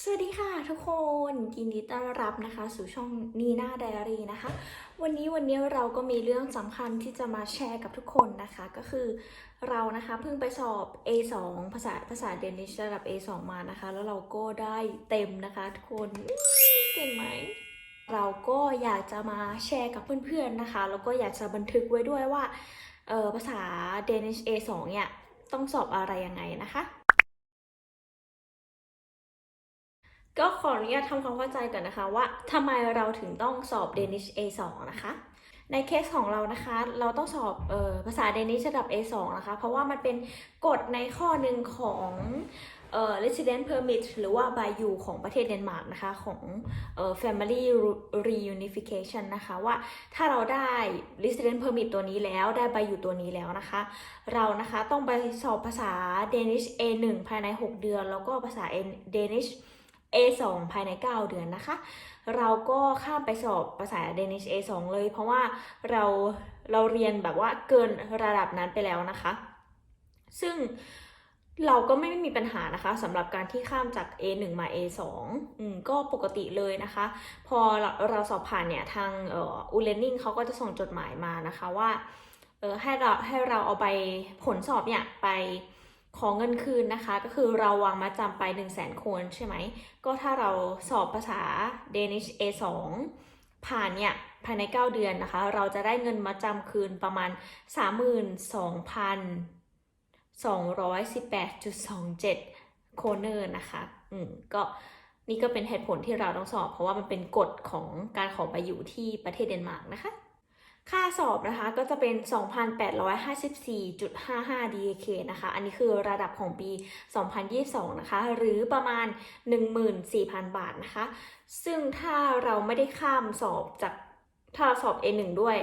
สวัสดีค่ะทุกคนยินดีต้อนรับนะคะ สู่ช่องนีน่าไดอารี่นะคะ วันนี้วันนี้เราก็มีเรื่องสำคัญที่จะมาแชร์กับทุกคนนะคะ ก็คือเรานะคะเพิ่งไปสอบ A2 ภาษาภาษาเดนิชระดับ A2 มานะคะ แล้วเราก็ได้เต็มนะคะทุกคนเก่งไหมเราก็อยากจะมาแชร์กับเพื่อนๆนะคะ แล้วก็อยากจะบันทึกไว้ด้วยว่าออภาษาเดนิช A2 เนี่ยต้องสอบอะไรยังไงนะคะ ก็ขออนุญาตทำความเข้าใจก่อนนะคะว่าทำไมเราถึงต้องสอบ Danish A2 นะคะ ในเคสของเรานะคะ เราต้องสอบออภาษาเดนิชระดับ A2 นะคะ เพราะว่ามันเป็นกฎในข้อหนึ่งของเอ่อ resident permit หรือว่าใบอยู่ของประเทศเดนมาร์กนะคะ ของเอ่อ family reunification นะคะว่าถ้าเราได้ resident permit ตัวนี้แล้วได้ใบอยู่ตัวนี้แล้วนะคะ เรานะคะต้องไปสอบภาษา Danish A1 ภายใน 6 เดือน แล้วก็ภาษา Danish A2 ภายใน 9 เดือนนะคะ เราก็ข้ามไปสอบภาษา Danish A2 เลย เพราะว่าเราเราเรียนแบบว่าเกินระดับนั้นไปแล้วนะคะ ซึ่งเราก็ไม่มีปัญหานะคะสำหรับการที่ข้ามจาก A1 มา A2 อืมก็ปกติเลยนะคะ พอเราเราสอบผ่านเนี่ยทางเอ่ออูเลนนิ่งเขาก็จะส่งจดหมายมานะคะว่าเออให้เราให้เราเอาไปผลสอบเนี่ยไป ของเงินคืนนะคะ ก็คือเราวางมาจำไป 1 0 0 0 0แสนคนใช่ไหม ก็ถ้าเราสอบภาษา Danish A2 ผ่านเนี่ยภายใน 9 เดือนนะคะ เราจะได้เงินมาจำคืนประมาณ 32,218.27 โคเนอร์นะคะอืมก็นี่ก็เป็นเหตุผลที่เราต้องสอบ เพราะว่ามันเป็นกฎของการขอไปอยู่ที่ประเทศเดนมาร์กนะคะ ค่าสอบนะคะก็จะเป็น 2,854.55 DK นะคะ อันนี้คือระดับของปี 2022 นะคะ หรือประมาณ 14,000 บาทนะคะ ซึ่งถ้าเราไม่ได้ข้ามสอบจากถ้าเราสอบ A1 ด้วย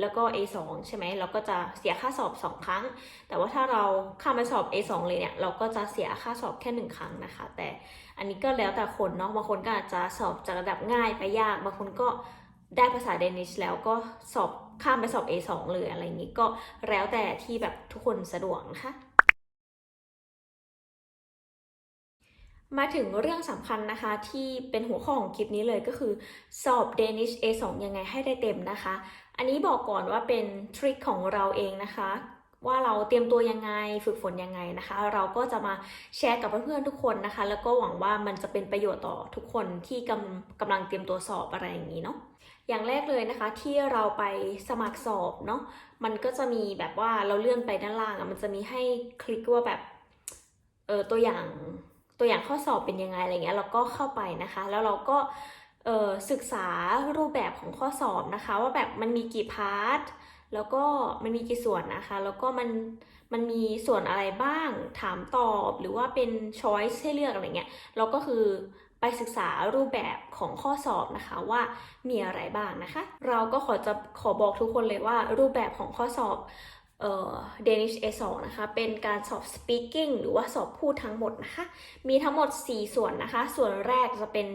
แล้วก็ A2 ใช่ไหมเราก็จะเสียค่าสอบ 2 ครั้ง แต่ว่าถ้าเราข้ามไปสอบ A2 เลยเนี่ย เราก็จะเสียค่าสอบแค่ 1 ครั้งนะคะ แต่อันนี้ก็แล้วแต่คนเนาะ บางคนก็อาจจะสอบจากระดับง่ายไปยาก บางคนก็ ได้ภาษาเดนิชแล้วก็สอบข้ามไปสอบ A2 เลยอะไรอย่างนี้ก็แล้วแต่ที่แบบทุกคนสะดวกนะคะมาถึงเรื่องสำคัญนะคะที่เป็นหัวข้อของคลิปนี้เลยก็คือสอบ Danish A2 ยังไงให้ได้เต็มนะคะ อันนี้บอกก่อนว่าเป็นทริคของเราเองนะคะ ว่าเราเตรียมตัวยังไงฝึกฝนยังไงนะคะ เราก็จะมาแชร์กับเพื่อนๆทุกคนนะคะ แล้วก็หวังว่ามันจะเป็นประโยชน์ต่อทุกคนที่กำกำลังเตรียมตัวสอบอะไรอย่างนี้เนาะ อย่างแรกเลยนะคะที่เราไปสมัครสอบเนาะมันก็จะมีแบบว่าเราเลื่อนไปด้านล่างอะมันจะมีให้คลิกว่าแบบเออตัวอย่างตัวอย่างข้อสอบเป็นยังไงอะไรเงี้ยเราก็เข้าไปนะคะ แล้วเราก็เออศึกษารูปแบบของข้อสอบนะคะ ว่าแบบมันมีกี่พาร์ทแล้วก็มันมีกี่ส่วนนะคะ แล้วก็มันมันมีส่วนอะไรบ้างถามตอบหรือว่าเป็นช้อยส์ให้เลือกอะไรเงี้ยเราก็คือ ไปศึกษารูปแบบของข้อสอบนะคะว่ามีอะไรบ้างนะคะ เราก็ขอจะขอบอกทุกคนเลยว่ารูปแบบของข้อสอบเอ่อ Danish A2 นะคะ เป็นการสอบ speaking หรือว่าสอบพูดทั้งหมดนะคะ มีทั้งหมด 4 ส่วนนะคะ ส่วนแรกจะเป็น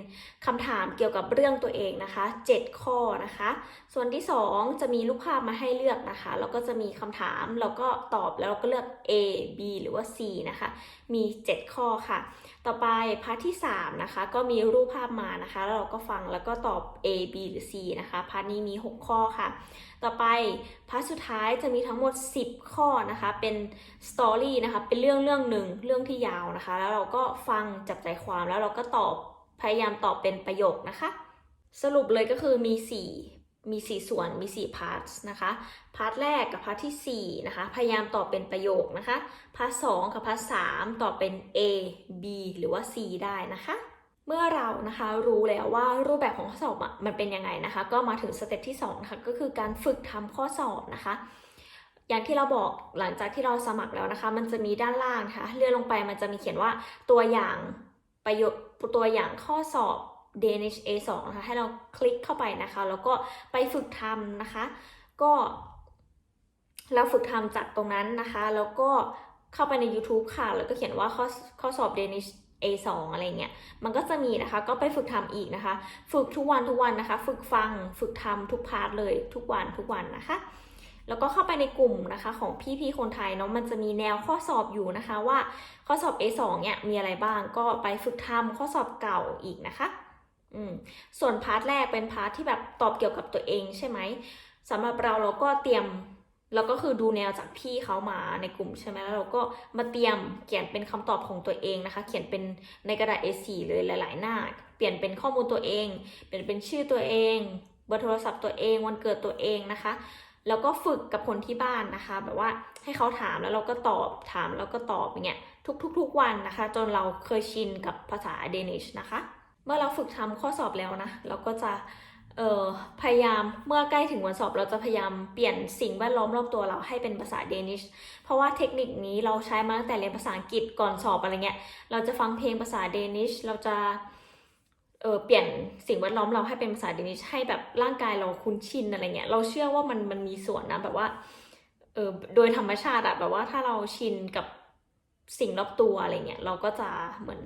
คำถามเกี่ยวกับเรื่องตัวเองนะคะ 7 ข้อนะคะ ส่วนที่ 2 จะมีรูปภาพมาให้เลือกนะคะ แล้วก็จะมีคำถาม แล้วก็ตอบแล้วเราก็เลือก A B หรือว่า C นะคะ มี 7 ข้อค่ะ ต่อไปพาร์ทที่ 3 นะคะ ก็มีรูปภาพมานะคะ แล้วเราก็ฟังแล้วก็ตอบ A B หรือ C นะคะพาร์ทนี้มี 6 ข้อค่ะ ต่อไปพาร์ทสุดท้ายจะมีทั้งหมด 10 ข้อนะคะ เป็นสตอรี่นะคะเป็นเรื่องเรื่องหนึ่งเรื่องที่ยาวนะคะ แล้วเราก็ฟังจับใจความแล้วเราก็ตอบพยายามตอบเป็นประโยคนะคะ สรุปเลยก็คือมี 4 มี 4 ส่วนมี4พาร์ทนะคะพาร์ทแรกกับพาร์ทที่4นะคะพยายามตอบเป็นประโยคนะคะพาร์ท2กับพาร์ท3ตอบเป็น A B หรือว่า C ได้นะคะ เมื่อเรานะคะรู้แล้วว่ารูปแบบของข้อสอบอะมันเป็นยังไงนะคะ ก็มาถึงสเต็ปที่2นะคะก็คือการฝึกทำข้อสอบนะคะอย่างที่เราบอกหลังจากที่เราสมัครแล้วนะคะ มันจะมีด้านล่างนะคะเลื่อนลงไปมันจะมีเขียนว่าตัวอย่างประโยคตัวอย่างข้อสอบ Danish A2 นะคะให้เราคลิกเข้าไปนะคะ แล้วก็ไปฝึกทำนะคะ ก็เราฝึกทำจากตรงนั้นนะคะ แล้วก็เข้าไปใน YouTube ค่ะ แล้วก็เขียนว่าข้อข้อสอบ Danish A2 อะไรเงี้ย มันก็จะมีนะคะ ก็ไปฝึกทำอีกนะคะ ฝึกทุกวันทุกวันนะคะ ฝึกฟัง ฝึกทำทุกพาร์ทเลย ทุกวันทุกวันนะคะ แล้วก็เข้าไปในกลุ่มนะคะของพี่ๆคนไทยเนาะ มันจะมีแนวข้อสอบอยู่นะคะว่าข้อสอบ A2 เนี่ยมีอะไรบ้าง ก็ไปฝึกทำข้อสอบเก่าอีกนะคะ อืมส่วนพาร์ทแรกเป็นพาร์ทที่แบบตอบเกี่ยวกับตัวเองใช่ไหมสำหรับเราเราก็เตรียมเราก็คือดูแนวจากพี่เขามาในกลุ่มใช่ไหมแล้วเราก็มาเตรียมเขียนเป็นคำตอบของตัวเองนะคะ เขียนเป็นในกระดาษ A4 เลยหลาย ๆ หน้า เปลี่ยนเป็นข้อมูลตัวเอง เปลี่ยนเป็นชื่อตัวเองเบอร์โทรศัพท์ตัวเองวันเกิดตัวเองนะคะ แล้วก็ฝึกกับคนที่บ้านนะคะ แบบว่าให้เขาถามแล้วเราก็ตอบถามแล้วก็ตอบอย่างเงี้ยทุกๆ ๆ วันนะคะ จนเราเคยชินกับภาษาเดนิชนะคะ เมื่อเราฝึกทำข้อสอบแล้วนะ เราก็จะเออพยายามเมื่อใกล้ถึงวันสอบเราจะพยายามเปลี่ยนสิ่งแวดล้อมรอบตัวเราให้เป็นภาษาเดนิช เพราะว่าเทคนิคนี้เราใช้มาตั้งแต่เรียนภาษาอังกฤษก่อนสอบอะไรเงี้ย เราจะฟังเพลงภาษาเดนิช เราจะเเปลี่ยนสิ่งแวดล้อมเราให้เป็นภาษาเดนิชให้แบบร่างกายเราคุ้นชินอะไรเงี้ย เราเชื่อว่ามันมันมีส่วนนะแบบว่าเออโดยธรรมชาติอะแบบว่าถ้าเราชินกับสิ่งรอบตัวอะไรเงี้ยเราก็จะเหมือน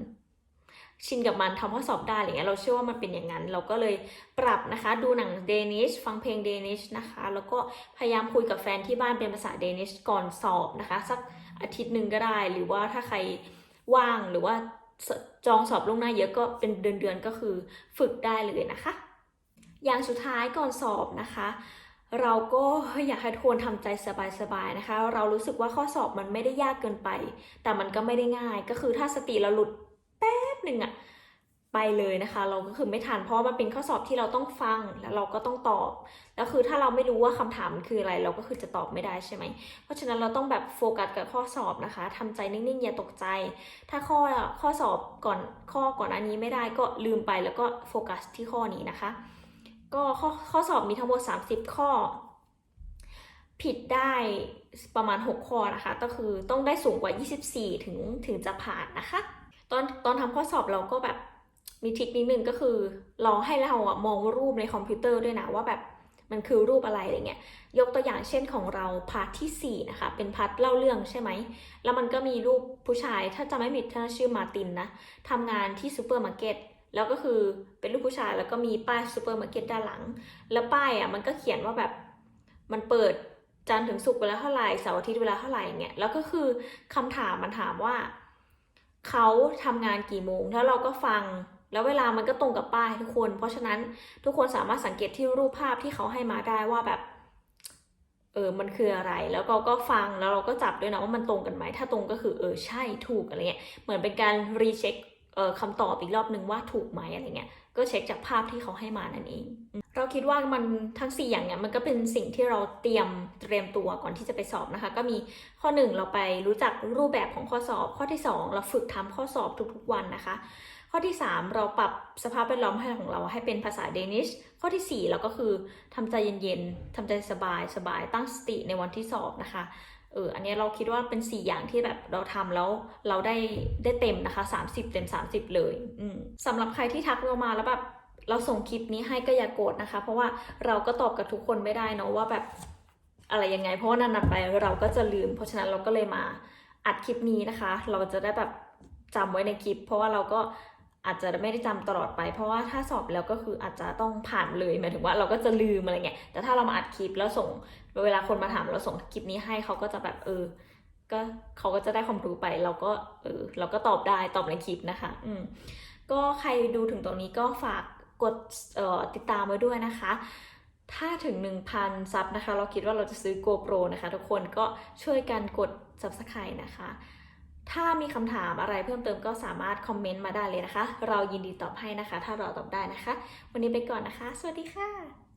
ชินกับมันทำข้อสอบได้อะไรเงี้ยเราเชื่อว่ามันเป็นอย่างนั้น เราก็เลยปรับนะคะ ดูหนังเดนิชฟังเพลงเดนิชนะคะ แล้วก็พยายามคุยกับแฟนที่บ้านเป็นภาษาเดนิชก่อนสอบนะคะ สักอาทิตย์หนึ่งก็ได้ หรือว่าถ้าใครว่างหรือว่าจองสอบล่วงหน้าเยอะก็เป็นเดือนๆก็คือฝึกได้เลยนะคะ อย่างสุดท้ายก่อนสอบนะคะเราก็อยากให้ทุกคนทำใจสบายๆนะคะ เรารู้สึกว่าข้อสอบมันไม่ได้ยากเกินไป แต่มันก็ไม่ได้ง่าย ก็คือถ้าสติเราหลุด หนึ่งอะไปเลยนะคะ เราก็คือไม่ทันเพราะมันเป็นข้อสอบที่เราต้องฟังแล้วเราก็ต้องตอบแล้วคือถ้าเราไม่รู้ว่าคำถามมันคืออะไร เราก็คือจะตอบไม่ได้ใช่ไหมเพราะฉะนั้นเราต้องแบบโฟกัสกับข้อสอบนะคะทำใจนิ่งๆอย่าตกใจ ถ้าข้อข้อสอบก่อนข้อก่อนอันนี้ไม่ได้ก็ลืมไปแล้วก็โฟกัสที่ข้อนี้นะคะ ก็ข้อข้อสอบมีทั้งหมด 30 ข้อ ผิดได้ประมาณ 6 ข้อนะคะ ก็คือต้องได้สูงกว่า 24 ถึงถึงจะผ่านนะคะ ตอนตอนทำข้อสอบเราก็แบบมีทิคนิดนึงก็คือเราให้เราอะมองรูปในคอมพิวเตอร์ด้วยนะว่าแบบมันคือรูปอะไรอะไรเงี้ย ยกตัวอย่างเช่นของเราพาร์ทที่ 4 นะคะ เป็นพาร์ทเล่าเรื่องใช่ไหม แล้วมันก็มีรูปผู้ชาย ถ้าจำไม่ผิดท่านชื่อมาตินนะทำงานที่ซูเปอร์มาร์เก็ต แล้วก็คือเป็นรูปผู้ชายแล้วก็มีป้ายซูเปอร์มาร์เก็ตด้านหลัง แล้วป้ายอะมันก็เขียนว่าแบบมันเปิดจันทร์ถึงศุกร์เวลาเท่าไหร่เสาร์อาทิตย์เวลาเท่าไหร่เงี้ย แล้วก็คือคำถามมันถามว่า เขาทำงานกี่โมง แล้วเราก็ฟัง แล้วเวลามันก็ตรงกับป้ายทุกคน เพราะฉะนั้นทุกคนสามารถสังเกตที่รูปภาพที่เขาให้มาได้ว่าแบบ เออ มันคืออะไร แล้วเราก็ฟัง แล้วเราก็จับด้วยนะว่ามันตรงกันไหม ถ้าตรงก็คือเออใช่ถูกอะไรเงี้ย เหมือนเป็นการรีเช็ค คำตอบอีกรอบหนึ่งว่าถูกไหมอะไรเงี้ยก็เช็คจากภาพที่เขาให้มานั่นเอง เราคิดว่ามันทั้ง 4 อย่างเนี้ยมันก็เป็นสิ่งที่เราเตรียมเตรียมตัวก่อนที่จะไปสอบนะคะ ก็มีข้อ 1 เราไปรู้จักรูปแบบของข้อสอบ ข้อที่ 2 เราฝึกทำข้อสอบทุกๆวันนะคะ ข้อที่ 3 เราปรับสภาพแวดล้อมให้ของเราให้เป็นภาษาเดนิชข้อทีสี่4 เราก็คือทำใจเย็นๆทำใจสบายสบายตั้งสติในวันที่สอบนะคะ เอออันนี้เราคิดว่าเป็น 4 อย่างที่แบบเราทำแล้วเราได้ได้เต็มนะคะ 30 เต็ม 30 เลยอืมสำหรับใครที่ทักเรามาแล้วแบบเราส่งคลิปนี้ให้ก็อย่าโกรธนะคะ เพราะว่าเราก็ตอบกับทุกคนไม่ได้เนอะว่าแบบอะไรยังไง เพราะว่านานๆไปเราก็จะลืม เพราะฉะนั้นเราก็เลยมาอัดคลิปนี้นะคะ เราจะได้แบบจำไว้ในคลิป เพราะว่าเราก็ อาจจะไม่ได้จำตลอดไป เพราะว่าถ้าสอบแล้วก็คืออาจจะต้องผ่านเลยหมายถึงว่าเราก็จะลืมอะไรเงี้ยแต่ถ้าเรามาอัดคลิปแล้วส่ง เวลาคนมาถามเราส่งคลิปนี้ให้เขาก็จะแบบเออ ก็เขาก็จะได้ความรู้ไป เราก็เออเราก็ตอบได้ตอบในคลิปนะคะ อืมก็ใครดูถึงตรงนี้ก็ฝากกดออติดตามไว้ด้วยนะคะ ถ้าถึง 1,000 ซับนะคะ เราคิดว่าเราจะซื้อ GoPro นะคะ ทุกคนก็ช่วยกันกด Subscribe นะคะ ถ้ามีคำถามอะไรเพิ่มเติมก็สามารถคอมเมนต์มาได้เลยนะคะ เรายินดีตอบให้นะคะ ถ้าเราตอบได้นะคะ วันนี้ไปก่อนนะคะ สวัสดีค่ะ